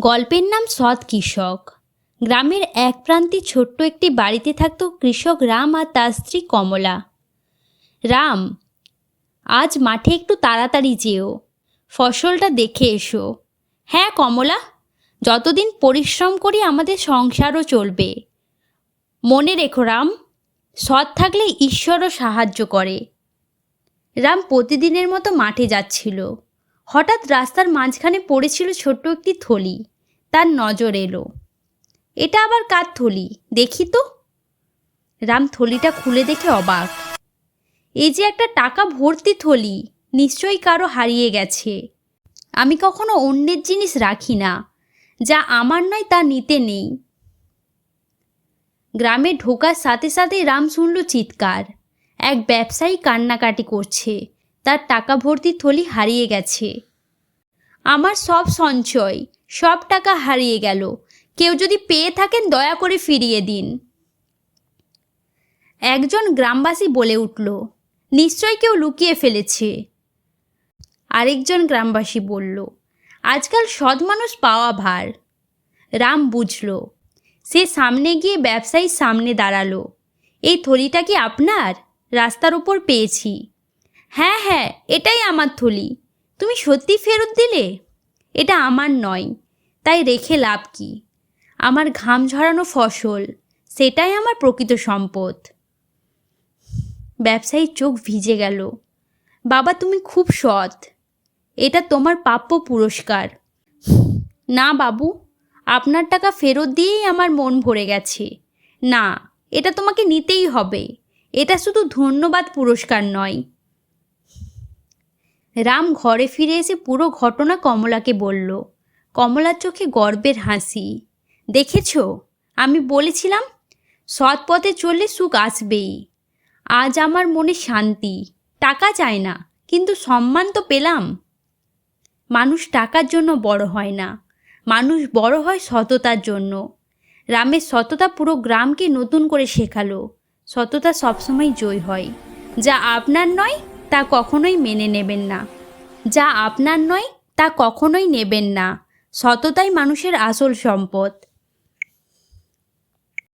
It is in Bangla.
গল্পের নাম সৎ কৃষক। গ্রামের এক প্রান্তে ছোট্ট একটি বাড়িতে থাকত কৃষক রাম আর তার স্ত্রী কমলা। রাম, আজ মাঠে একটু তাড়াতাড়ি যেও। ফসলটা দেখে এসো। হ্যাঁ কমলা, যতদিন পরিশ্রম করি আমাদের সংসারও চলবে। মনে রেখো রাম, সৎ থাকলে ঈশ্বরও সাহায্য করে। রাম প্রতিদিনের মতো মাঠে যাচ্ছিল। হঠাৎ রাস্তার মাঝখানে পড়েছিল ছোট্ট একটি থলি। তার নজর এলো। এটা আবার কার থলি? দেখি তো। রাম থলিটা খুলে দেখে অবাক। এই যে একটা টাকা ভর্তি থলি, নিশ্চয়ই কারও হারিয়ে গেছে। আমি কখনো অন্যের জিনিস রাখি না, যা আমার নয় তা নিতে নেই। গ্রামে ঢোকার সাথে সাথে রাম শুনল চিৎকার। এক ব্যবসায়ী কান্নাকাটি করছে। তার টাকা ভর্তি থলি হারিয়ে গেছে। আমার সব সঞ্চয়, সব টাকা হারিয়ে গেল। কেউ যদি পেয়ে থাকেন দয়া করে ফিরিয়ে দিন। একজন গ্রামবাসী বলে উঠল, নিশ্চয় কেউ লুকিয়ে ফেলেছে। আরেকজন গ্রামবাসী বলল, আজকাল সৎ মানুষ পাওয়া ভার। রাম বুঝল, সে সামনে গিয়ে ব্যবসায়ীর সামনে দাঁড়াল। এই থলিটা কি আপনার? রাস্তার ওপর পেয়েছি। হ্যাঁ হ্যাঁ এটাই আমার থলি। তুমি সত্যি ফেরত দিলে? এটা আমার নয়, তাই রেখে লাভ কি? আমার ঘাম ঝরানো ফসল, সেটাই আমার প্রকৃত সম্পদ। ব্যবসায়ীর চোখ ভিজে গেল। বাবা, তুমি খুব সৎ। এটা তোমার প্রাপ্য পুরস্কার। না, বাবু, আপনার টাকা ফেরত দিয়েই আমার মন ভরে গেছে। না, এটা তোমাকে নিতেই হবে। এটা শুধু ধন্যবাদ পুরস্কার নয়। রাম ঘরে ফিরে এসে পুরো ঘটনা কমলাকে বলল, কমলার চোখে গর্বের হাসি। দেখেছ? আমি বলেছিলাম সৎ পথে চললে সুখ আসবেই। আজ আমার মনে শান্তি। টাকা চায় না, কিন্তু সম্মান তো পেলাম। মানুষ টাকার জন্য বড় হয় না। মানুষ বড় হয় সততার জন্য। রামের সততা পুরো গ্রামকে নতুন করে শেখালো। সততা সবসময় জয় হয়। যা আপনার নয় তা কখনোই মেনে নেবেন না। যা আপনার নয়, তা কখনোই নেবেন না। সততাই মানুষের আসল সম্পদ।